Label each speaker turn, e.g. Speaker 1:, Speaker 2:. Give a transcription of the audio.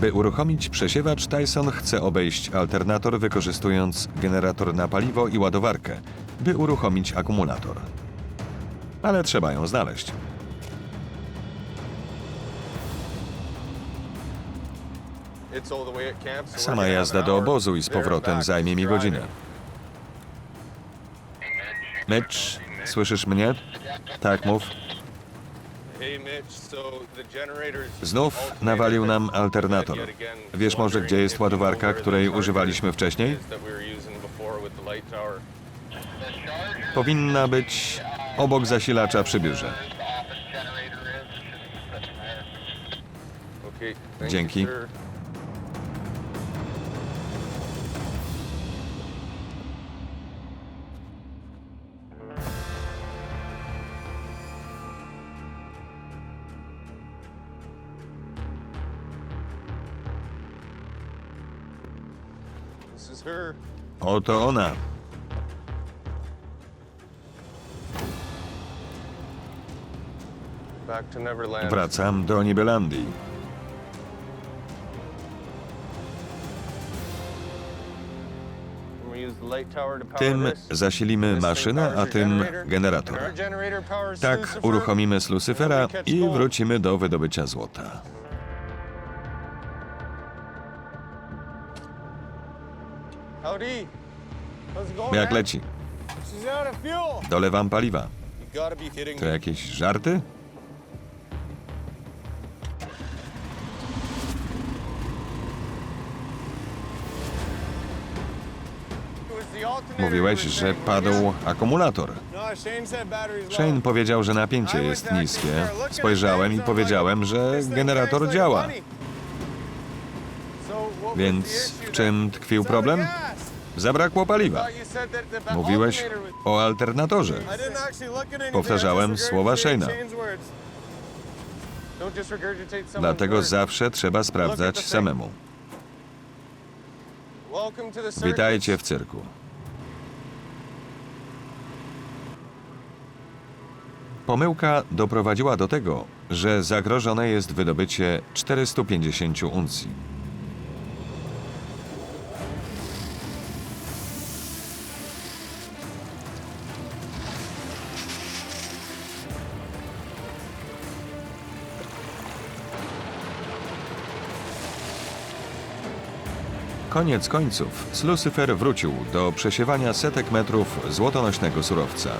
Speaker 1: By uruchomić przesiewacz, Tyson chce obejść alternator wykorzystując generator na paliwo i ładowarkę, by uruchomić akumulator. Ale trzeba ją znaleźć. Sama jazda do obozu i z powrotem zajmie mi godzinę. Mitch, słyszysz mnie? Tak, mów. Znów nawalił nam alternator. Wiesz może, gdzie jest ładowarka, której używaliśmy wcześniej? Powinna być obok zasilacza przy biurze. Dzięki. Oto ona. Wracam do Nibelandii. Tym zasilimy maszynę, a tym generator. Tak uruchomimy z Lucyfera i wrócimy do wydobycia złota. Jak leci? Dolewam paliwa. To jakieś żarty? Mówiłeś, że padł akumulator. Shane powiedział, że napięcie jest niskie. Spojrzałem i powiedziałem, że generator działa. Więc w czym tkwił problem? Zabrakło paliwa. Mówiłeś o alternatorze. Powtarzałem słowa Shane'a. Dlatego zawsze trzeba sprawdzać samemu. Witajcie w cyrku. Pomyłka doprowadziła do tego, że zagrożone jest wydobycie 450 uncji. Koniec końców, Lucyfer wrócił do przesiewania setek metrów złotonośnego surowca.